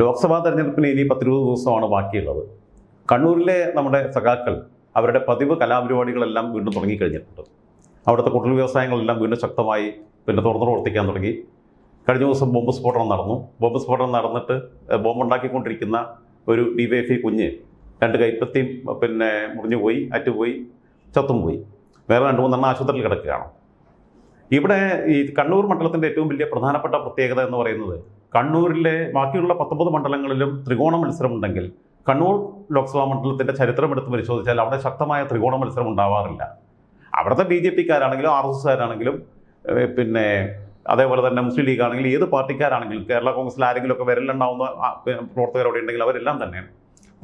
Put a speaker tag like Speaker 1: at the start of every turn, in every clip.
Speaker 1: ലോക്സഭാ തെരഞ്ഞെടുപ്പിന് ഇനി പത്തിരുപത് ദിവസമാണ് ബാക്കിയുള്ളത് കണ്ണൂരിലെ നമ്മുടെ സഖാക്കൾ അവരുടെ പതിവ് കലാപരിപാടികളെല്ലാം വീണ്ടും തുടങ്ങിക്കഴിഞ്ഞിട്ടുണ്ട് അവിടുത്തെ കുട്ടൽ വ്യവസായങ്ങളെല്ലാം വീണ്ടും ശക്തമായി പിന്നെ തുറന്നു പ്രവർത്തിക്കാൻ തുടങ്ങി കഴിഞ്ഞ ദിവസം ബോംബ് സ്ഫോടനം നടന്നു ബോംബ് സ്ഫോടനം നടന്നിട്ട് ബോംബുണ്ടാക്കിക്കൊണ്ടിരിക്കുന്ന ഒരു ഡി വൈ എഫ് കുഞ്ഞ് രണ്ട് കൈപ്പത്തിയും പിന്നെ മുറിഞ്ഞുപോയി അറ്റുപോയി ചത്തും പോയി വേറെ രണ്ട് മൂന്നെണ്ണം ആശുപത്രിയിൽ കിടക്കുകയാണ് ഇവിടെ ഈ കണ്ണൂർ മണ്ഡലത്തിൻ്റെ ഏറ്റവും വലിയ പ്രധാനപ്പെട്ട പ്രത്യേകത എന്ന് പറയുന്നത് കണ്ണൂരിലെ ബാക്കിയുള്ള പത്തൊമ്പത് മണ്ഡലങ്ങളിലും ത്രികോണ മത്സരമുണ്ടെങ്കിൽ കണ്ണൂർ ലോക്സഭാ മണ്ഡലത്തിൻ്റെ ചരിത്രം എടുത്ത് പരിശോധിച്ചാൽ അവിടെ ശക്തമായ ത്രികോണ മത്സരം ഉണ്ടാവാറില്ല അവിടുത്തെ ബി ജെ പിക്കാരാണെങ്കിലും ആർ എസ് എസ്കാരാണെങ്കിലും പിന്നെ അതേപോലെ തന്നെ മുസ്ലിം ലീഗ് ആണെങ്കിലും ഏത് പാർട്ടിക്കാരാണെങ്കിലും കേരള കോൺഗ്രസിൽ ഒക്കെ വിരലുണ്ടാവുന്ന പ്രവർത്തകർ അവിടെ ഉണ്ടെങ്കിൽ അവരെല്ലാം തന്നെയാണ്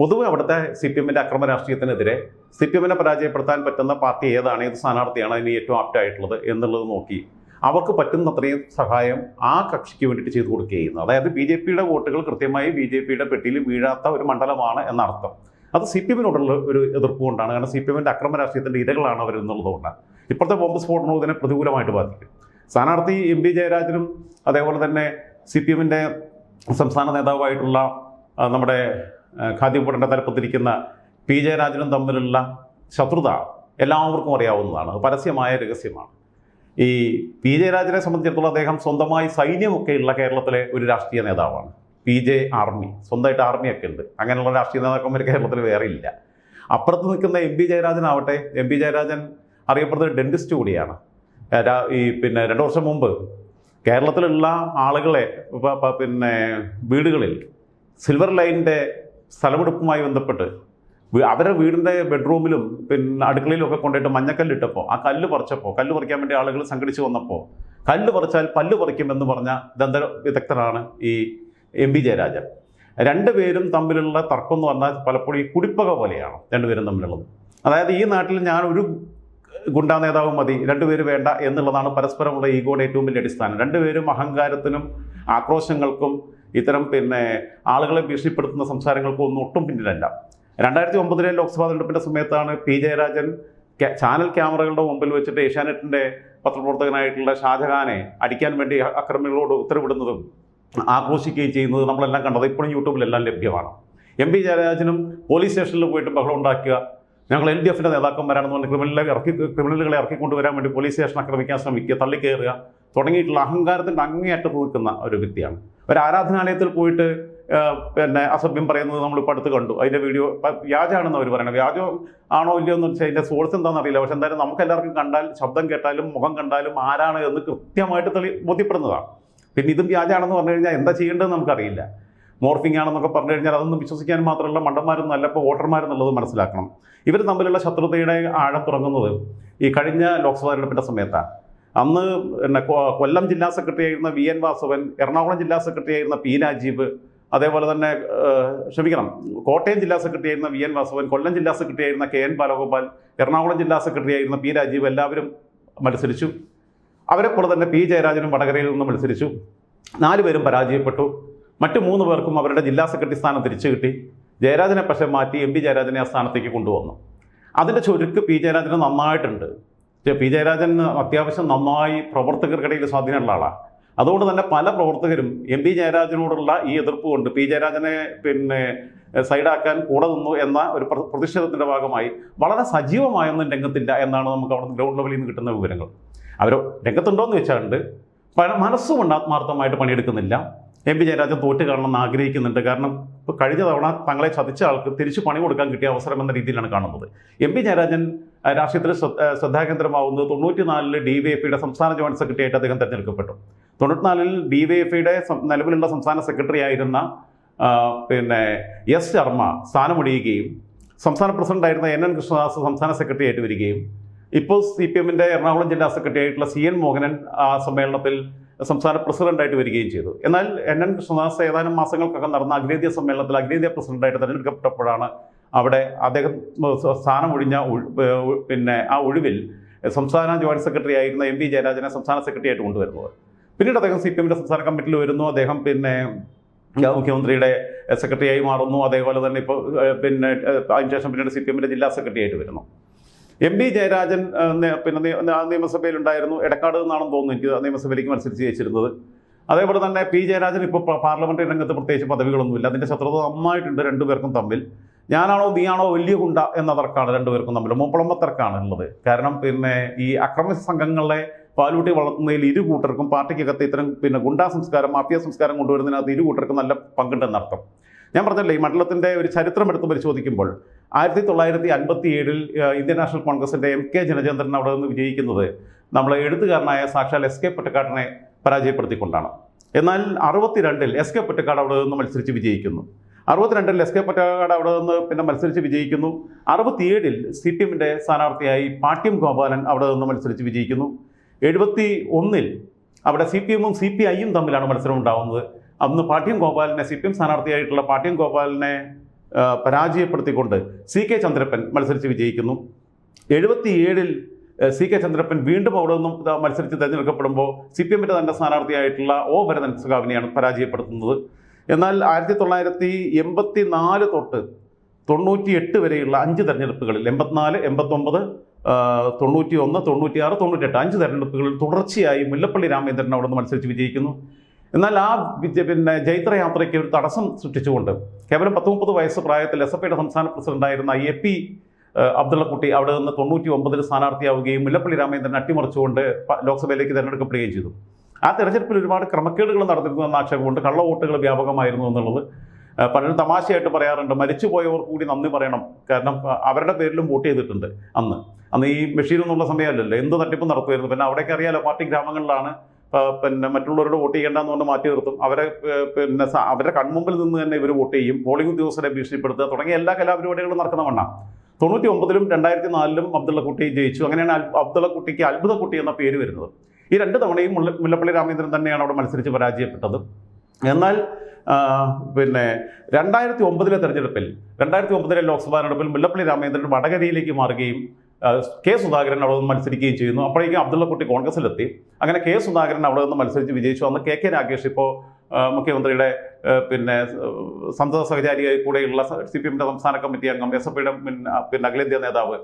Speaker 1: പൊതുവെ അവിടുത്തെ സി പി എമ്മിൻ്റെ അക്രമ രാഷ്ട്രീയത്തിനെതിരെ സി പി എമ്മിനെ പരാജയപ്പെടുത്താൻ പറ്റുന്ന പാർട്ടി ഏതാണ് ഏത് സ്ഥാനാർത്ഥിയാണ് ഇനി ഏറ്റവും ആപ്റ്റായിട്ടുള്ളത് എന്നുള്ളത് നോക്കി അവർക്ക് പറ്റുന്നത്രയും സഹായം ആ കക്ഷിക്ക് വേണ്ടിയിട്ട് ചെയ്തു കൊടുക്കുകയായിരുന്നു അതായത് ബി ജെ പിയുടെ വോട്ടുകൾ കൃത്യമായി ബി ജെ പിയുടെ പെട്ടിയിൽ വീഴാത്ത ഒരു മണ്ഡലമാണ് എന്നർത്ഥം അത് സി പി എമ്മിനോടുള്ള ഒരു എതിർപ്പ് കൊണ്ടാണ് കാരണം സി പി എമ്മിൻ്റെ അക്രമ രാഷ്ട്രീയത്തിൻ്റെ ഇരകളാണ് അവർ എന്നുള്ളതുകൊണ്ടാണ് ഇപ്പോഴത്തെ ബോംബ് സ്ഫോടനവും ഇതിനെ പ്രതികൂലമായിട്ട് ബാധിക്കും സ്ഥാനാർത്ഥി എം പി ജയരാജനും അതേപോലെ തന്നെ സി പി എമ്മിൻ്റെ സംസ്ഥാന നേതാവായിട്ടുള്ള നമ്മുടെ ഖാദിപൂടൻ്റെ തലപ്പത്തിരിക്കുന്ന പി ജയരാജനും തമ്മിലുള്ള ശത്രുത എല്ലാവർക്കും അറിയാവുന്നതാണ് പരസ്യമായ രഹസ്യമാണ് ഈ പി രാജനെ സംബന്ധിച്ചിടത്തോളം അദ്ദേഹം സ്വന്തമായി സൈന്യമൊക്കെയുള്ള ഉള്ള കേരളത്തിലെ ഒരു രാഷ്ട്രീയ നേതാവാണ് പി ജെ ആർമി സ്വന്തമായിട്ട് ആർമിയൊക്കെ ഉണ്ട് അങ്ങനെയുള്ള രാഷ്ട്രീയ നേതാക്കന്മാർ കേരളത്തിൽ വേറെ ഇല്ല അപ്പുറത്ത് നിൽക്കുന്ന എം പി ജയരാജനാവട്ടെ എം പി ജയരാജൻ അറിയപ്പെടുന്ന ഡെൻറ്റിസ്റ്റ് കൂടിയാണ് ഈ പിന്നെ രണ്ടു വർഷം മുമ്പ് കേരളത്തിലുള്ള ആളുകളെ പിന്നെ വീടുകളിൽ സിൽവർ ലൈനിൻ്റെ സ്ഥലമെടുപ്പുമായി ബന്ധപ്പെട്ട് അവരുടെ വീടിൻ്റെ ബെഡ്റൂമിലും പിന്നെ അടുക്കളയിലും ഒക്കെ കൊണ്ടുപോയിട്ട് മഞ്ഞക്കല്ലിട്ടപ്പോൾ ആ കല്ല് പറിച്ചപ്പോൾ കല്ല് പറിക്കാൻ വേണ്ടി ആളുകൾ സംഘടിച്ച് വന്നപ്പോൾ കല്ല് പറിച്ചാൽ പല്ല് പറിക്കുമെന്ന് പറഞ്ഞ ദന്ത വിദഗ്ധരാണ് ഈ എം പി ജയരാജൻ രണ്ടുപേരും തമ്മിലുള്ള തർക്കം എന്ന് പറഞ്ഞാൽ പലപ്പോഴും ഈ കുടിപ്പക പോലെയാണ് രണ്ടുപേരും തമ്മിലുള്ളത് അതായത് ഈ നാട്ടിൽ ഞാൻ ഒരു ഗുണ്ടാ നേതാവും മതി രണ്ടുപേര് വേണ്ട എന്നുള്ളതാണ് പരസ്പരമുള്ള ഈഗോയുടെ ഏറ്റവും വലിയ അടിസ്ഥാനം രണ്ടുപേരും അഹങ്കാരത്തിനും ആക്രോശങ്ങൾക്കും ഇത്തരം പിന്നെ ആളുകളെ ഭീഷണിപ്പെടുത്തുന്ന സംസാരങ്ങൾക്കും ഒന്നും ഒട്ടും പിന്നിലല്ല രണ്ടായിരത്തി ഒമ്പതിലെ ലോക്സഭാ തെരഞ്ഞെടുപ്പിൻ്റെ സമയത്താണ് പി ജയരാജൻ ചാനൽ ക്യാമറകളുടെ മുമ്പിൽ വെച്ചിട്ട് ഏഷ്യാനെറ്റിൻ്റെ പത്രപ്രവർത്തകനായിട്ടുള്ള ഷാജഹാനെ അടിക്കാൻ വേണ്ടി അക്രമികളോട് ഉത്തരവിടുന്നതും ആഘോഷിക്കുകയും ചെയ്യുന്നത് നമ്മളെല്ലാം കണ്ടത് ഇപ്പോഴും യൂട്യൂബിലെല്ലാം ലഭ്യമാണ് എം പി ജയരാജനും പോലീസ് സ്റ്റേഷനിൽ പോയിട്ട് ബഹളം ഉണ്ടാക്കുക ഞങ്ങൾ എൽ ഡി എഫിൻ്റെ നേതാക്കന്മാരാണെന്ന് പറഞ്ഞ് ക്രിമിനലുകളെ ഇറക്കി ക്രിമിനലുകളെ ഇറക്കിക്കൊണ്ടുവരാൻ വേണ്ടി പോലീസ് സ്റ്റേഷൻ ആക്രമിക്കാൻ ശ്രമിക്കുക തള്ളിക്കയറുക തുടങ്ങിയിട്ടുള്ള അഹങ്കാരത്തിൻ്റെ അങ്ങേയറ്റം നിൽക്കുന്ന ഒരു വ്യക്തിയാണ് ഒരു ആരാധനാലയത്തിൽ പോയിട്ട് പിന്നെ അസഭ്യം പറയുന്നത് ഇപ്പോൾ അടുത്ത് കണ്ടു അതിൻ്റെ വീഡിയോ വ്യാജാണെന്ന് അവർ പറയണം വ്യാജം ആണോ ഇല്ലയോ എന്ന് വെച്ചാൽ അതിൻ്റെ സോഴ്സ് എന്താണെന്ന് അറിയില്ല പക്ഷെ എന്തായാലും നമുക്ക് എല്ലാവർക്കും കണ്ടാൽ ശബ്ദം കേട്ടാലും മുഖം കണ്ടാലും ആരാണ് എന്ന് കൃത്യമായിട്ട് തെളി ബോധ്യപ്പെടുന്നതാണ് പിന്നെ ഇതും വ്യാജാണെന്ന് പറഞ്ഞു കഴിഞ്ഞാൽ എന്താ ചെയ്യേണ്ടതെന്ന് നമുക്കറിയില്ല മോർഫിംഗ് ആണെന്നൊക്കെ പറഞ്ഞു കഴിഞ്ഞാൽ അതൊന്നും വിശ്വസിക്കാൻ മാത്രമല്ല മണ്ടന്മാരൊന്നും അല്ല ഇപ്പോൾ വോട്ടർമാരെന്നുള്ളത് മനസ്സിലാക്കണം ഇവർ തമ്മിലുള്ള ശത്രുതയുടെ ആഴം തുടങ്ങുന്നത് ഈ കഴിഞ്ഞ ലോക്സഭാ തെരഞ്ഞെടുപ്പിൻ്റെ സമയത്താണ് അന്ന് പിന്നെ കൊല്ലം ജില്ലാ സെക്രട്ടറി ആയിരുന്ന വി എൻ വാസവൻ എറണാകുളം ജില്ലാ സെക്രട്ടറി ആയിരുന്ന പി രാജീവ് അതേപോലെ തന്നെ ക്ഷമിക്കണം കോട്ടയം ജില്ലാ സെക്രട്ടറി ആയിരുന്ന വി എൻ വാസവൻ കൊല്ലം ജില്ലാ സെക്രട്ടറി ആയിരുന്ന കെ എൻ ബാലഗോപാൽ എറണാകുളം ജില്ലാ സെക്രട്ടറി ആയിരുന്ന പി രാജീവ് എല്ലാവരും മത്സരിച്ചു അവരെപ്പോലെ തന്നെ പി ജയരാജനും വടകരയിൽ നിന്നും മത്സരിച്ചു നാലുപേരും പരാജയപ്പെട്ടു മറ്റു മൂന്ന് പേർക്കും അവരുടെ ജില്ലാ സെക്രട്ടറി സ്ഥാനം തിരിച്ചു കിട്ടി ജയരാജനെ പക്ഷേ മാറ്റി എം പി ജയരാജനെ ആ സ്ഥാനത്തേക്ക് കൊണ്ടുവന്നു അതിൻ്റെ ചുരുക്ക് പി ജയരാജന് നന്നായിട്ടുണ്ട് പി ജയരാജൻ അത്യാവശ്യം നന്നായി പ്രവർത്തകർക്കിടയിൽ സ്വാധീനമുള്ള ആളാണ് അതുകൊണ്ട് തന്നെ പല പ്രവർത്തകരും എം പി ജയരാജനോടുള്ള ഈ എതിർപ്പ് കൊണ്ട് പി ജയരാജനെ പിന്നെ സൈഡാക്കാൻ കൂടെ നിന്നു എന്ന ഒരു പ്രതിഷേധത്തിൻ്റെ ഭാഗമായി വളരെ സജീവമായൊന്നും രംഗത്തില്ല എന്നാണ് നമുക്ക് അവിടെ ഗ്രൗണ്ട് ലെവലിൽ നിന്ന് കിട്ടുന്ന വിവരങ്ങൾ അവർ രംഗത്തുണ്ടോയെന്ന് പല മനസ്സുകൊണ്ട് ആത്മാർത്ഥമായിട്ട് പണിയെടുക്കുന്നില്ല എം പി ജയരാജൻ തോറ്റ് കാണണമെന്ന് ആഗ്രഹിക്കുന്നുണ്ട് കാരണം കഴിഞ്ഞ തവണ തങ്ങളെ ചതിച്ച ആൾക്ക് തിരിച്ചു പണി കൊടുക്കാൻ കിട്ടിയ അവസരം എന്ന രീതിയിലാണ് കാണുന്നത് എം പി ജയരാജൻ രാഷ്ട്രീയത്തിൽ ശ്രദ്ധാകേന്ദ്രമാവുന്നത് നാലിൽ ഡി വി എഫ് ഐയുടെ സംസ്ഥാന ജോയിന്റ് സെക്രട്ടറി ആയിട്ട് അദ്ദേഹം തെരഞ്ഞെടുക്കപ്പെട്ടു തൊണ്ണൂറ്റിനാലിൽ ഡി വി എഫ് ഐയുടെ നിലവിലുള്ള സംസ്ഥാന സെക്രട്ടറി ആയിരുന്ന പിന്നെ എസ് ശർമ്മ സ്ഥാനമൊഴിയുകയും സംസ്ഥാന പ്രസിഡന്റായിരുന്ന എൻ എൻ കൃഷ്ണദാസ് സംസ്ഥാന സെക്രട്ടറി ആയിട്ട് വരികയും ഇപ്പോൾ സി പി എമ്മിൻ്റെ എറണാകുളം ജില്ലാ സെക്രട്ടറി ആയിട്ടുള്ള സി എൻ മോഹനൻ ആ സമ്മേളനത്തിൽ സംസ്ഥാന പ്രസിഡന്റായിട്ട് വരികയും ചെയ്തു എന്നാൽ എൻ എൻ കൃഷ്ണദാസ് ഏതാനും മാസങ്ങൾക്കകം നടന്ന അഖിലേന്ത്യാ സമ്മേളനത്തിൽ അഖിലേന്ത്യാ പ്രസിഡന്റായിട്ട് തെരഞ്ഞെടുക്കപ്പെട്ടപ്പോഴാണ് അവിടെ അദ്ദേഹം സ്ഥാനം ഒഴിഞ്ഞ പിന്നെ ആ ഒഴിവിൽ സംസ്ഥാന ജോയിൻറ്റ് സെക്രട്ടറി ആയിരുന്ന എം വി ജയരാജനെ സംസ്ഥാന സെക്രട്ടറി ആയിട്ട് കൊണ്ടുവരുന്നത് പിന്നീട് അദ്ദേഹം സി പി എമ്മിൻ്റെ സംസ്ഥാന കമ്മിറ്റിയിൽ വരുന്നു അദ്ദേഹം പിന്നെ മുഖ്യമന്ത്രിയുടെ സെക്രട്ടറിയായി മാറുന്നു അതേപോലെ തന്നെ ഇപ്പോൾ പിന്നെ അതിനുശേഷം പിന്നീട് സി പി എമ്മിൻ്റെ ജില്ലാ സെക്രട്ടറി ആയിട്ട് വരുന്നു എം ബി ജയരാജൻ പിന്നെ നിയമസഭയിലുണ്ടായിരുന്നു ഇടക്കാട് നിന്നാണെന്ന് തോന്നുന്നു എനിക്ക് നിയമസഭയിലേക്ക് മത്സരിച്ച് ജയിച്ചിരുന്നത് അതേപോലെ തന്നെ പി ജയരാജൻ ഇപ്പോൾ പാർലമെന്ററി രംഗത്ത് പ്രത്യേകിച്ച് പദവികളൊന്നുമില്ല അതിൻ്റെ ശത്രുത നന്നായിട്ടുണ്ട് രണ്ടുപേർക്കും തമ്മിൽ ഞാനാണോ നീയാണോ വലിയ ഗുണ്ട എന്ന തർക്കമാണ് രണ്ടുപേർക്കും തമ്മിൽ മുമ്പളമ്മ തർക്കമാണ് ഉള്ളത് കാരണം പിന്നെ ഈ അക്രമ സംഘങ്ങളെ പാലൂട്ടി വളർത്തുന്നതിൽ ഇരു കൂട്ടർക്കും പാർട്ടിക്കകത്ത് ഇത്തരം പിന്നെ ഗുണ്ടാ സംസ്കാരം മാഫിയ സംസ്കാരം കൊണ്ടുവരുന്നതിനകത്ത് ഇരു കൂട്ടർക്കും നല്ല പങ്കുണ്ടെന്നർത്ഥം ഞാൻ പറഞ്ഞല്ലേ ഈ മണ്ഡലത്തിൻ്റെ ഒരു ചരിത്രം എടുത്ത് പരിശോധിക്കുമ്പോൾ ആയിരത്തി തൊള്ളായിരത്തി അൻപത്തി ഏഴിൽ ഇന്ത്യൻ നാഷണൽ കോൺഗ്രസിൻ്റെ എം കെ ജനചന്ദ്രൻ അവിടെ നിന്ന് വിജയിക്കുന്നത് നമ്മൾ എഴുത്തുകാരനായ സാക്ഷാൽ എസ് കെ പൊറ്റക്കാട്ടിനെ പരാജയപ്പെടുത്തിക്കൊണ്ടാണ് എന്നാൽ അറുപത്തിരണ്ടിൽ എസ് കെ പൊറ്റക്കാട് അവിടെ നിന്ന് മത്സരിച്ച് വിജയിക്കുന്നു അറുപത്തിരണ്ടിൽ എസ് കെ പൊറ്റക്കാട് അവിടെ നിന്ന് പിന്നെ മത്സരിച്ച് വിജയിക്കുന്നു അറുപത്തിയേഴിൽ സി പി എമ്മിൻ്റെ സ്ഥാനാർത്ഥിയായി പാട്യം ഗോപാലൻ അവിടെ നിന്ന് മത്സരിച്ച് വിജയിക്കുന്നു എഴുപത്തി ഒന്നിൽ അവിടെ സി പി എമ്മും സി പി ഐയും തമ്മിലാണ് മത്സരം ഉണ്ടാകുന്നത് അന്ന് പാട്യം ഗോപാലിനെ സി പി എം സ്ഥാനാർത്ഥിയായിട്ടുള്ള പാട്യം ഗോപാലിനെ പരാജയപ്പെടുത്തിക്കൊണ്ട് സി കെ ചന്ദ്രപ്പൻ മത്സരിച്ച് വിജയിക്കുന്നു ഏഴിൽ സി കെ ചന്ദ്രപ്പൻ വീണ്ടും അവിടെ നിന്നും മത്സരിച്ച് തിരഞ്ഞെടുക്കപ്പെടുമ്പോൾ സി പി എമ്മിൻ്റെ തന്നെ സ്ഥാനാർത്ഥിയായിട്ടുള്ള ഒ ഭരതൻ സുഖാവിനെയാണ് പരാജയപ്പെടുത്തുന്നത് എന്നാൽ ആയിരത്തി തൊള്ളായിരത്തി എൺപത്തി നാല് തൊട്ട് തൊണ്ണൂറ്റി എട്ട് വരെയുള്ള അഞ്ച് തെരഞ്ഞെടുപ്പുകളിൽ എൺപത്തിനാല് എൺപത്തൊമ്പത് തൊണ്ണൂറ്റി ഒന്ന് തൊണ്ണൂറ്റി എട്ട് അഞ്ച് തെരഞ്ഞെടുപ്പുകളിൽ തുടർച്ചയായി മുല്ലപ്പള്ളി രാമചന്ദ്രൻ അവിടെ നിന്ന് മത്സരിച്ച് വിജയിക്കുന്നു എന്നാൽ ആ പിന്നെ ജൈത്രയാത്രയ്ക്ക് ഒരു തടസ്സം സൃഷ്ടിച്ചുകൊണ്ട് കേവലം പത്ത് മുപ്പത് വയസ്സ് പ്രായത്തിൽ എസ് എഫ് ഐയുടെ സംസ്ഥാന പ്രസിഡന്റായിരുന്ന എ പി അബ്ദുള്ളക്കുട്ടി അവിടെ നിന്ന് തൊണ്ണൂറ്റി ഒമ്പതിൽ സ്ഥാനാർത്ഥിയാവുകയും മുല്ലപ്പള്ളി രാമചന്ദ്രൻ അട്ടിമറിച്ചുകൊണ്ട് ലോക്സഭയിലേക്ക് തിരഞ്ഞെടുക്കപ്പെടുകയും ചെയ്തു ആ തെരഞ്ഞെടുപ്പിൽ ഒരുപാട് ക്രമക്കേടുകൾ നടന്നിരുന്നു എന്ന ആക്ഷേപമുണ്ട് കള്ള വോട്ടുകൾ വ്യാപകമായിരുന്നു എന്നുള്ളത് പലരും തമാശയായിട്ട് പറയാറുണ്ട് മരിച്ചുപോയവർ കൂടി നന്ദി പറയണം കാരണം അവരുടെ പേരിലും വോട്ട് ചെയ്തിട്ടുണ്ട് അന്ന് അന്ന് ഈ മെഷീൻ എന്നുള്ള സമയമല്ലല്ലോ എന്ത് തട്ടിപ്പ് നടത്തുമായിരുന്നു പിന്നെ അവിടെയൊക്കെ അറിയാലോ പാർട്ടി ഗ്രാമങ്ങളിലാണ് പിന്നെ മറ്റുള്ളവരോട് വോട്ട് ചെയ്യേണ്ടെന്ന് പറഞ്ഞ് മാറ്റി നിർത്തും അവരെ പിന്നെ അവരുടെ കൺമുമ്പിൽ നിന്ന് തന്നെ ഇവർ വോട്ട് ചെയ്യും പോളിംഗ് ഉദ്യോഗസ്ഥരെ ഭീഷണിപ്പെടുത്തുക തുടങ്ങിയ എല്ലാ കലാപരിപാടികളും നടക്കുന്ന വണ്ണ തൊണ്ണൂറ്റി ഒമ്പതിലും രണ്ടായിരത്തി നാലിലും അബ്ദുള്ള കുട്ടി ജയിച്ചു അങ്ങനെയാണ് അബ്ദുള്ള കുട്ടിക്ക് അത്ഭുത കുട്ടി എന്ന പേര് വരുന്നത് ഈ രണ്ട് തവണയും മുല്ല മുല്ലപ്പള്ളി രാമചന്ദ്രൻ തന്നെയാണ് അവിടെ മത്സരിച്ച് പരാജയപ്പെട്ടത് എന്നാൽ പിന്നെ രണ്ടായിരത്തി ഒമ്പതിലെ തെരഞ്ഞെടുപ്പിൽ രണ്ടായിരത്തി ഒമ്പതിലെ ലോക്സഭാ തെരഞ്ഞെടുപ്പിൽ മുല്ലപ്പള്ളി രാമചന്ദ്രൻ വടകരയിലേക്ക് മാറുകയും കെ സുധാകരൻ അവിടെ നിന്ന് മത്സരിക്കുകയും ചെയ്യുന്നു അപ്പോഴേക്കും അബ്ദുള്ളക്കുട്ടി കോൺഗ്രസിലെത്തി അങ്ങനെ കെ സുധാകരൻ അവിടെ നിന്ന് മത്സരിച്ച് വിജയിച്ചു അന്ന് കെ കെ രാകേഷ് ഇപ്പോൾ മുഖ്യമന്ത്രിയുടെ പിന്നെ സന്തത സഹചാരിയായി കൂടെയുള്ള സി പി എമ്മിൻ്റെ സംസ്ഥാന കമ്മിറ്റി അംഗം എസ് എഫ് ഐയുടെ പിന്നെ അഖിലേന്ത്യാ നേതാവ്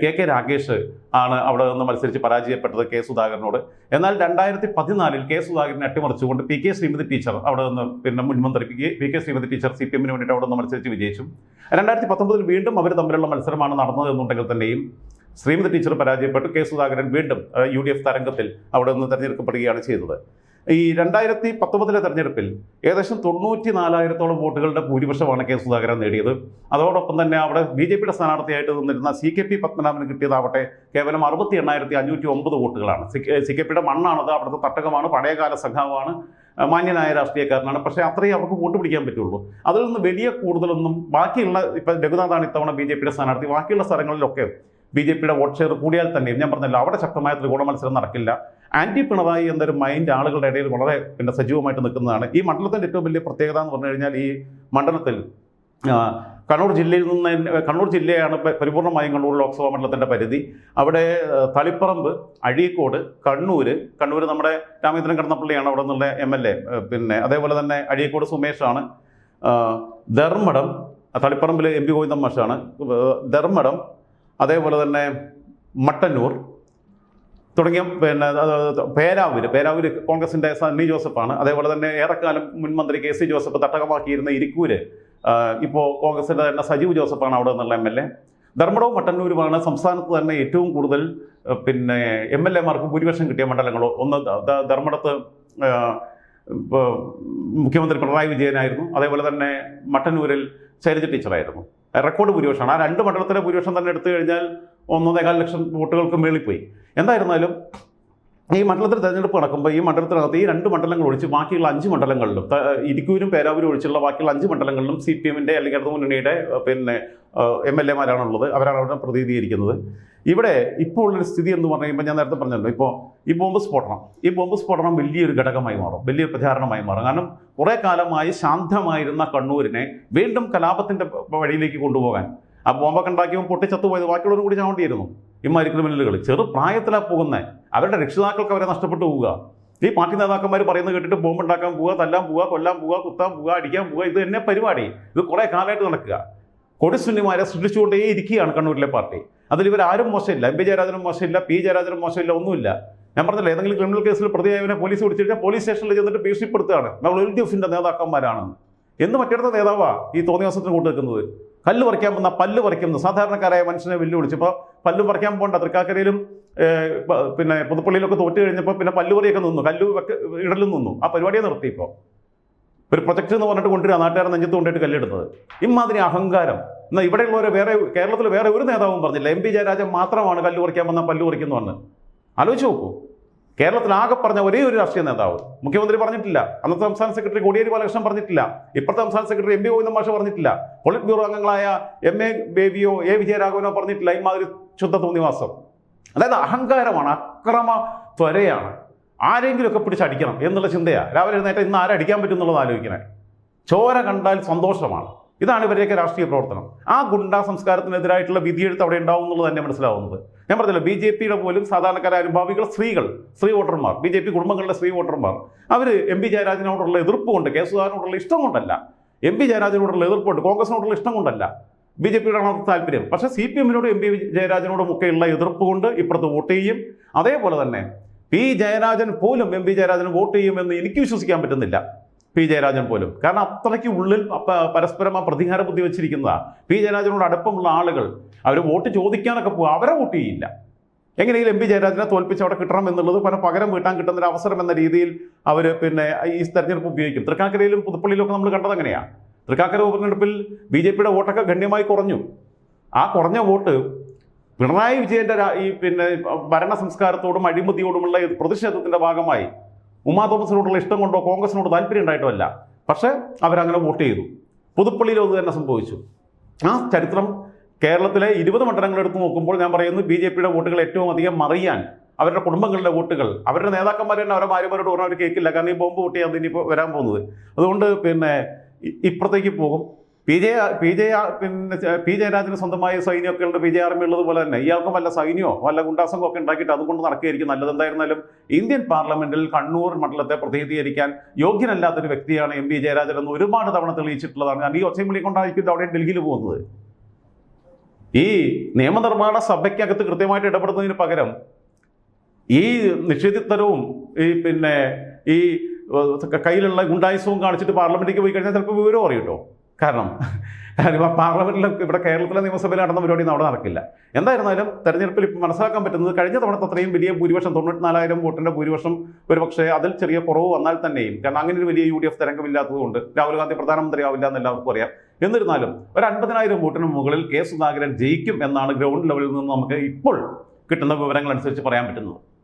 Speaker 1: കെ കെ രാകേഷ് ആണ് അവിടെ നിന്ന് മത്സരിച്ച് പരാജയപ്പെട്ടത് കെ സുധാകരനോട് എന്നാൽ രണ്ടായിരത്തി പതിനാലിൽ കെ സുധാകരനെ അട്ടിമറിച്ചുകൊണ്ട് പി കെ ശ്രീമതി ടീച്ചർ അവിടെ നിന്ന് പിന്നെ P K P K Sreemathi teacher C P എമ്മിന് വേണ്ടിയിട്ട് അവിടെ നിന്ന് മത്സരിച്ച് വിജയിച്ചു രണ്ടായിരത്തി പത്തൊമ്പതിൽ വീണ്ടും അവർ തമ്മിലുള്ള മത്സരമാണ് നടന്നതെന്നുണ്ടെങ്കിൽ തന്നെയും ശ്രീമതി ടീച്ചർ പരാജയപ്പെട്ടു കെ സുധാകരൻ വീണ്ടും യു ഡി എഫ് തരംഗത്തിൽ അവിടെ നിന്ന് തെരഞ്ഞെടുക്കപ്പെടുകയാണ് ചെയ്തത് ഈ രണ്ടായിരത്തി പത്തൊമ്പതിലെ തെരഞ്ഞെടുപ്പിൽ ഏകദേശം തൊണ്ണൂറ്റി നാലായിരത്തോളം വോട്ടുകളുടെ ഭൂരിപക്ഷമാണ് കെ സുധാകരൻ നേടിയത് അതോടൊപ്പം തന്നെ അവിടെ ബി ജെ പിയുടെ സ്ഥാനാർത്ഥിയായിട്ട് നിന്നിരുന്ന സി കെ പി പത്മനാഭന് കിട്ടിയതാവട്ടെ കേവലം അറുപത്തി എണ്ണായിരത്തി അഞ്ഞൂറ്റി ഒമ്പത് വോട്ടുകളാണ് സി കെ പിയുടെ മണ്ണാണത് അവിടുത്തെ തട്ടകമാണ് പഴയകാല സംഘമാണ് മാന്യനായ രാഷ്ട്രീയക്കാരനാണ് പക്ഷേ അത്രയും അവർക്ക് വോട്ട് പിടിക്കാൻ പറ്റുള്ളൂ അതിൽ നിന്ന് വലിയ കൂടുതലൊന്നും ബാക്കിയുള്ള ഇപ്പം രഘുനാഥാണ് ഇത്തവണ ബി ജെ പിയുടെ സ്ഥാനാർത്ഥി ബാക്കിയുള്ള സ്ഥലങ്ങളിലൊക്കെ ബി ജെ പിയുടെ വോട്ട് ഷെയർ കൂടിയാൽ തന്നെ ഞാൻ പറഞ്ഞല്ലോ അവിടെ ശക്തമായ ത്രികോണ മത്സരം നടക്കില്ല ആൻറ്റി പിണറായി എന്നൊരു മൈൻഡ് ആളുകളുടെ ഇടയിൽ വളരെ പിന്നെ സജീവമായിട്ട് നിൽക്കുന്നതാണ് ഈ മണ്ഡലത്തിൻ്റെ ഏറ്റവും വലിയ പ്രത്യേകത എന്ന് പറഞ്ഞു കഴിഞ്ഞാൽ ഈ മണ്ഡലത്തിൽ കണ്ണൂർ ജില്ലയിൽ നിന്ന് കണ്ണൂർ ജില്ലയാണ് പരിപൂർണമായും കണ്ണൂർ ലോക്സഭാ മണ്ഡലത്തിൻ്റെ പരിധി അവിടെ തളിപ്പറമ്പ് അഴീക്കോട് കണ്ണൂർ കണ്ണൂർ നമ്മുടെ രാമചന്ദ്രൻ കടന്നപ്പള്ളിയാണ് അവിടെ നിന്നുള്ള എം എൽ എ പിന്നെ അതേപോലെ തന്നെ അഴീക്കോട് സുമേഷാണ് ധർമ്മടം തളിപ്പറമ്പിൽ എം പി ഗോവിന്ദം മാഷാണ് ധർമ്മടം അതേപോലെ തന്നെ മട്ടന്നൂർ തുടങ്ങിയ പിന്നെ പേരാവൂര് പേരാവൂര് കോൺഗ്രസിൻ്റെ സണ്ണി ജോസഫാണ് അതേപോലെ തന്നെ ഏറെക്കാലം മുൻമന്ത്രി കെ സി ജോസഫ് തട്ടകമാക്കിയിരുന്ന ഇരിക്കൂര് ഇപ്പോൾ കോൺഗ്രസിൻ്റെ തന്നെ സജീവ് ജോസഫാണ് അവിടെ നിന്നുള്ള എം എൽ എ ധർമ്മടവും മട്ടന്നൂരുമാണ് സംസ്ഥാനത്ത് തന്നെ ഏറ്റവും കൂടുതൽ പിന്നെ എം എൽ എമാർക്ക് ഭൂരിപക്ഷം കിട്ടിയ മണ്ഡലങ്ങൾ ഒന്ന് ധർമ്മടത്ത് മുഖ്യമന്ത്രി പിണറായി വിജയനായിരുന്നു അതേപോലെ തന്നെ മട്ടന്നൂരിൽ ശൈലജ ടീച്ചറായിരുന്നു റെക്കോർഡ് ഭൂരിപക്ഷമാണ് ആ രണ്ട് മണ്ഡലത്തിലെ ഭൂരിപക്ഷം തന്നെ എടുത്തു കഴിഞ്ഞാൽ ഒന്നേകാൽ ലക്ഷം വോട്ടുകൾക്ക് മേളിപ്പോയി എന്തായിരുന്നാലും ഈ മണ്ഡലത്തിൽ തെരഞ്ഞെടുപ്പ് നടക്കുമ്പോൾ ഈ മണ്ഡലത്തിനകത്ത് ഈ രണ്ട് മണ്ഡലങ്ങൾ ഒഴിച്ച് ബാക്കിയുള്ള അഞ്ച് മണ്ഡലങ്ങളിലും ഇരിക്കൂരും പേരാവൂരും ഒഴിച്ചുള്ള ബാക്കിയുള്ള അഞ്ച് മണ്ഡലങ്ങളിലും സി പി എമ്മിൻ്റെ അല്ലെങ്കിൽ ഇടതു മുന്നണിയുടെ പിന്നെ എം എൽ എമാരാണുള്ളത് അവരാണ് അവിടെ പ്രതിനിധീകരിക്കുന്നത് ഇവിടെ ഇപ്പോൾ ഉള്ളൊരു സ്ഥിതി എന്ന് പറഞ്ഞു കഴിയുമ്പോൾ ഞാൻ നേരത്തെ പറഞ്ഞല്ലോ ഇപ്പോൾ ഈ ബോംബ് സ്ഫോടനം ഈ ബോംബ് സ്ഫോടനം വലിയൊരു ഘടകമായി മാറും വലിയൊരു പ്രചാരണമായി മാറും കാരണം കുറേ കാലമായി ശാന്തമായിരുന്ന കണ്ണൂരിനെ വീണ്ടും കലാപത്തിൻ്റെ വഴിയിലേക്ക് കൊണ്ടുപോകാൻ ആ ബോംബൊക്കെ ഉണ്ടാക്കിയപ്പോൾ പൊട്ടിച്ചത്തുപോയത് ബാക്കിയുള്ളവരും കൂടി ചാവേണ്ടിയിരുന്നു ഇമാരി ക്രിമിനലുകൾ ചെറു പ്രായത്തിലാണ് പോകുന്നത് അവരുടെ രക്ഷിതാക്കൾക്ക് അവരെ നഷ്ടപ്പെട്ടു പോവുക ഈ പാർട്ടി നേതാക്കന്മാർ പറയുന്നത് കേട്ടിട്ട് ബോംബ് ഉണ്ടാക്കാൻ പോവുക തല്ലാൻ പോവുക കൊല്ലാൻ പോവുക കുത്താൻ പോവുക അടിക്കാൻ പോവുക ഇത് തന്നെ പരിപാടി ഇത് കുറേ കാലമായിട്ട് നടക്കുക കൊടിസുന്നിമാരെ സൃഷ്ടിച്ചുകൊണ്ടേ ഇരിക്കുകയാണ് കണ്ണൂരിലെ പാർട്ടി അതിൽ ഇവരാരും മോശമില്ല എം പി ജയരാജനും മോശമില്ല പി ജയരാജനും മോശമില്ല ഒന്നുമില്ല ഞാൻ പറഞ്ഞില്ല ഏതെങ്കിലും ക്രിമിനൽ കേസിൽ പ്രതിയായവനെ പോലീസ് പിടിച്ചു കഴിഞ്ഞാൽ പോലീസ് സ്റ്റേഷനിൽ ചെന്നിട്ട് ഭീഷണിപ്പെടുത്തുകയാണ് നമ്മൾ എൽ ഡി എഫിൻ്റെ നേതാക്കന്മാരാണ് എന്ന് മറ്റേടത്തെ നേതാവാണ് ഈ തോന്നിയ കൊണ്ടുവെക്കുന്നത് കല്ല് പറിക്കാൻ വന്ന പല്ല് പറിക്കുന്നത് സാധാരണക്കാരായ മനുഷ്യനെ വെല്ലുവിളിച്ച് ഇപ്പോൾ പല്ല് പറിക്കാൻ പോകേണ്ട തൃക്കാക്കരയിലും പിന്നെ പുതുപ്പള്ളിയിലൊക്കെ തോറ്റ് കഴിഞ്ഞപ്പോൾ പിന്നെ പല്ലുപറിയൊക്കെ നിന്നു കല്ല് ഇടലും നിന്നു ആ പരിപാടിയെ നിർത്തി ഇപ്പോൾ ഒരു പ്രൊജക്റ്റ് എന്ന് പറഞ്ഞിട്ട് കൊണ്ടുവരിക നാട്ടുകാരൻ നെഞ്ചത്ത് കൊണ്ടിട്ട് കല്ലെടുത്തത് ഇമാതിരി അഹങ്കാരം എന്നാൽ ഇവിടെയുള്ളവരെ വേറെ കേരളത്തിൽ വേറെ ഒരു നേതാവും പറഞ്ഞില്ല എം പി ജയരാജൻ മാത്രമാണ് കല്ല് പറിക്കാൻ വന്ന പല്ല് പറിക്കുന്നു പറഞ്ഞ് ആലോചിച്ച് നോക്കൂ കേരളത്തിലാകെ പറഞ്ഞ ഒരേ ഒരു രാഷ്ട്രീയ നേതാവ് മുഖ്യമന്ത്രി പറഞ്ഞിട്ടില്ല അന്നത്തെ സംസ്ഥാന സെക്രട്ടറി കോടിയേരി ബാലകൃഷ്ണൻ പറഞ്ഞിട്ടില്ല ഇപ്പോഴത്തെ സംസ്ഥാന സെക്രട്ടറി എം പി ഗോവിന്ദൻ മാഷ് പറഞ്ഞിട്ടില്ല പൊളിറ്റ് ബ്യൂറോ അംഗങ്ങളായ എം എ ബേബിയോ എ വിജയരാഘവനോ പറഞ്ഞിട്ടില്ല ഇമാതിരി ശുദ്ധ തോന്നിവാസം അതായത് അഹങ്കാരമാണ് അക്രമ ത്വരയാണ് ആരെങ്കിലുമൊക്കെ പിടിച്ചടിക്കണം എന്നുള്ള ചിന്തയാണ് രാവിലെ നേരത്തെ ഇന്ന് ആരടിക്കാൻ പറ്റും എന്നുള്ളത് ആലോചിക്കണേ ചോര കണ്ടാൽ സന്തോഷമാണ് ഇതാണ് ഇവരുടെയൊക്കെ രാഷ്ട്രീയ പ്രവർത്തനം ആ ഗുണ്ടാ സംസ്കാരത്തിനെതിരായിട്ടുള്ള വിധിയെഴുത്ത് അവിടെ ഉണ്ടാവും എന്നുള്ളത് തന്നെ മനസ്സിലാവുന്നത് ഞാൻ പറഞ്ഞല്ലോ ബി ജെ പിയുടെ പോലും സാധാരണക്കാരായ അനുഭാവികൾ സ്ത്രീകൾ സ്ത്രീ വോട്ടർമാർ ബി ജെ പി കുടുംബങ്ങളുടെ സ്ത്രീ വോട്ടർമാർ അവർ എം പി ജയരാജനോടുള്ള എതിർപ്പ് കൊണ്ട് കെ സുധാകരനോടുള്ള ഇഷ്ടം കൊണ്ടല്ല എം പി ജയരാജനോടുള്ള കൊണ്ട് കോൺഗ്രസിനോടുള്ള ഇഷ്ടം കൊണ്ടല്ല ബി ജെ പിയുടെ അവർക്ക് താല്പര്യം പക്ഷേ സി പി എമ്മിനോടും എം പി ജയരാജനോടും ഒക്കെയുള്ള എതിർപ്പ് കൊണ്ട് ഇപ്പുറത്ത് വോട്ട് ചെയ്യും അതേപോലെ തന്നെ പി ജയരാജൻ പോലും എം പി ജയരാജന് വോട്ട് ചെയ്യുമെന്ന് എനിക്ക് വിശ്വസിക്കാൻ പറ്റുന്നില്ല പി ജയരാജൻ പോലും കാരണം അത്രയ്ക്ക് ഉള്ളിൽ പരസ്പരം ആ പ്രതികാര ബുദ്ധി വെച്ചിരിക്കുന്നതാണ് പി ജയരാജനോട് അടുപ്പമുള്ള ആളുകൾ അവർ വോട്ട് ചോദിക്കാനൊക്കെ പോകും അവരെ വോട്ട് ചെയ്യില്ല എങ്ങനെയെങ്കിലും എം പി ജയരാജനെ തോൽപ്പിച്ച് അവിടെ കിട്ടണം എന്നുള്ളത് പല പകരം വീട്ടാൻ കിട്ടുന്ന ഒരു അവസരം എന്ന രീതിയിൽ അവർ പിന്നെ ഈ തെരഞ്ഞെടുപ്പ് ഉപയോഗിക്കും തൃക്കാക്കരയിലും ഒക്കെ നമ്മൾ കണ്ടത് എങ്ങനെയാണ് തൃക്കാക്കര ഉപതെരഞ്ഞെടുപ്പിൽ ബി ജെ പിയുടെ വോട്ടൊക്കെ ഗണ്യമായി കുറഞ്ഞു ആ കുറഞ്ഞ വോട്ട് പിണറായി വിജയന്റെ ഈ പിന്നെ ഭരണ സംസ്കാരത്തോടും അഴിമതിയോടുമുള്ള പ്രതിഷേധത്തിന്റെ ഭാഗമായി ഉമാ തോമസിനോടുള്ള ഇഷ്ടം കൊണ്ടോ കോൺഗ്രസിനോട് താല്പര്യം ഉണ്ടായിട്ടോ അല്ല പക്ഷേ അവരങ്ങനെ വോട്ട് ചെയ്തു പുതുപ്പള്ളിയിലും അത് തന്നെ സംഭവിച്ചു ആ ചരിത്രം കേരളത്തിലെ ഇരുപത് മണ്ഡലങ്ങൾ എടുത്തു നോക്കുമ്പോൾ ഞാൻ പറയുന്നു ബി ജെ പിയുടെ വോട്ടുകൾ ഏറ്റവും അധികം മറിയാൻ അവരുടെ കുടുംബങ്ങളുടെ വോട്ടുകൾ അവരുടെ നേതാക്കന്മാർ തന്നെ അവരുടെ ഭാര്യമാരോട് പറഞ്ഞാൽ അവർ കേൾക്കില്ല കാരണം ഈ ബോംബ് പൊട്ടിയാണ് ഇനിയിപ്പോൾ വരാൻ പോകുന്നത് അതുകൊണ്ട് പിന്നെ ഇപ്പുറത്തേക്ക് പോകും പി ജെ പി ജെ പിന്നെ പി ജയരാജന് സ്വന്തമായ സൈന്യമൊക്കെ ഉണ്ട് പി ജെ ആർമി ഉള്ളതുപോലെ തന്നെ ഇയാൾക്കും വല്ല സൈന്യമോ വല്ല ഗുണ്ടാസംഗോ ഒക്കെ ഉണ്ടാക്കിയിട്ട് അതുകൊണ്ട് നടക്കുകയായിരിക്കും നല്ലത് എന്തായിരുന്നാലും ഇന്ത്യൻ പാർലമെന്റിൽ കണ്ണൂർ മണ്ഡലത്തെ പ്രതിനിധീകരിക്കാൻ യോഗ്യനല്ലാത്തൊരു വ്യക്തിയാണ് എം പി ജയരാജൻ എന്ന് ഒരുപാട് തവണ തെളിയിച്ചിട്ടുള്ളതാണ് ഞാൻ ഈ ഒച്ചയും വിളിക്കൊണ്ടായിരിക്കും അവിടെ ഡൽഹിയിൽ പോകുന്നത് ഈ നിയമനിർമ്മാണ സഭയ്ക്കകത്ത് കൃത്യമായിട്ട് ഇടപെടുന്നതിന് പകരം ഈ നിഷേധിത്തരവും ഈ പിന്നെ ഈ കയ്യിലുള്ള ഗുണ്ടായുസവും കാണിച്ചിട്ട് പാർലമെന്റിലേക്ക് പോയി കഴിഞ്ഞാൽ ചിലപ്പോൾ വിവരം അറിയട്ടോ കാരണം കാര്യം പാർലമെൻറ്റിൽ ഇവിടെ കേരളത്തിലെ നിയമസഭയിൽ നടന്ന പരിപാടിയൊന്നും അവിടെ നടക്കില്ല എന്തായിരുന്നാലും തെരഞ്ഞെടുപ്പിൽ ഇപ്പോൾ മനസ്സിലാക്കാൻ പറ്റുന്നത് കഴിഞ്ഞ തവണത്തെ അത്രയും വലിയ ഭൂരിപക്ഷം നാലായിരം വോട്ടിൻ്റെ ഭൂരിപക്ഷം ഒരു പക്ഷേ അതിൽ ചെറിയ കുറവ് വന്നാൽ തന്നെയും കാരണം അങ്ങനെ ഒരു വലിയ യു ഡി എഫ് തരംഗമില്ലാത്തതുകൊണ്ട് രാഹുൽ ഗാന്ധി പ്രധാനമന്ത്രി ആവില്ല എന്ന് എല്ലാവർക്കും അറിയാം എന്നിരുന്നാലും ഒരു അൻപതിനായിരം വോട്ടിന് മുകളിൽ കെ സുധാകരൻ ജയിക്കും എന്നാണ് ഗ്രൗണ്ട് ലെവലിൽ നിന്ന് നമുക്ക് ഇപ്പോൾ കിട്ടുന്ന വിവരങ്ങൾ അനുസരിച്ച് പറയാൻ പറ്റുന്നത്